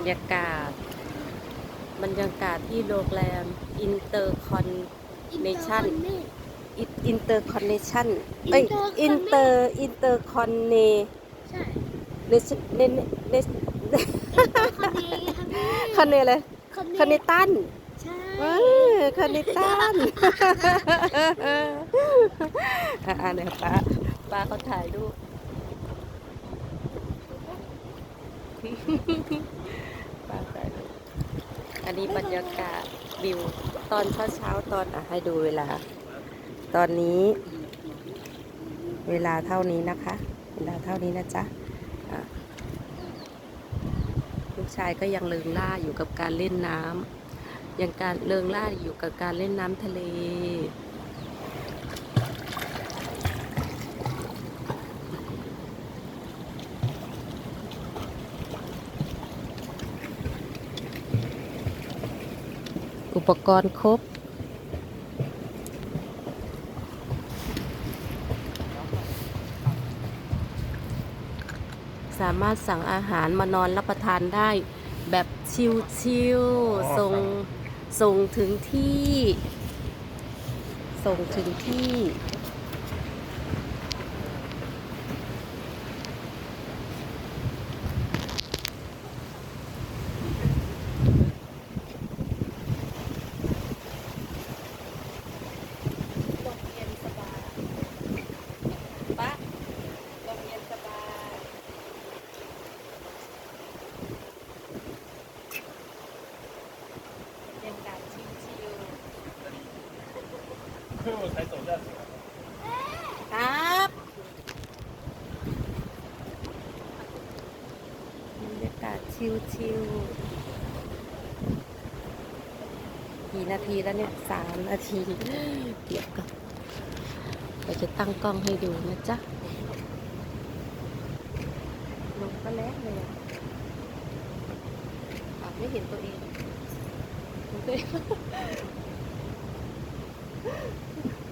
บรรยากาศ บรรยากาศที่โรงแรมอินเตอร์คอนเนชั่นอินเตอร์คอนเนชั่นเอ้ยอินเตอร์อินเตอร์คอนเนใช่เนชเนเนคอนเนคอนเนอะไรคอนเนตันใช่คอนเนตันอ่าเนี่ยป้าป้าเขาถ่ายรูป ป้าถ่ายรูปอันนี้บรรยากาศวิวตอนเช้าเช้าตอนอะให้ดูเวลา ตอนนี้ เวลาเท่านี้นะคะ เวลาเท่านี้นะจ๊ะลูกชายก็ยังเลิงล่าอยู่กับการเล่นน้ำยังการเลิงล่าอยู่กับการเล่นน้ำทะเล อุปกรณ์ครบ สามารถสั่งอาหารมานอนรับประทานได้แบบชิลๆส่งส่งถึงที่ ส่งถึงที่ ครับบรรยากาศชิวๆกี่นาทีแล้วเนี่ยสามนาที เดี๋ยวก่อนเราจะตั้งกล้องให้ดูนะจ๊ะลมก็แรงเลยอะอะไม่เห็นตัวเองเห็นตัวเอง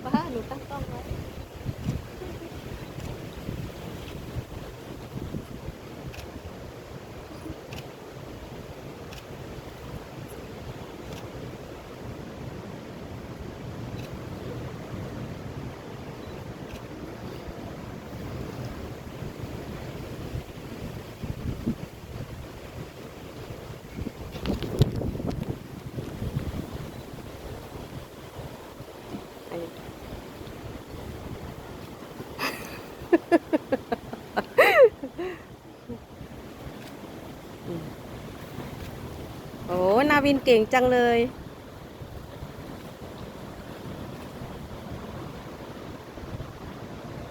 ป้าหนูตั้งกล้องไว้ อันนี้อืม โอ้ นาวินเก่งจังเลย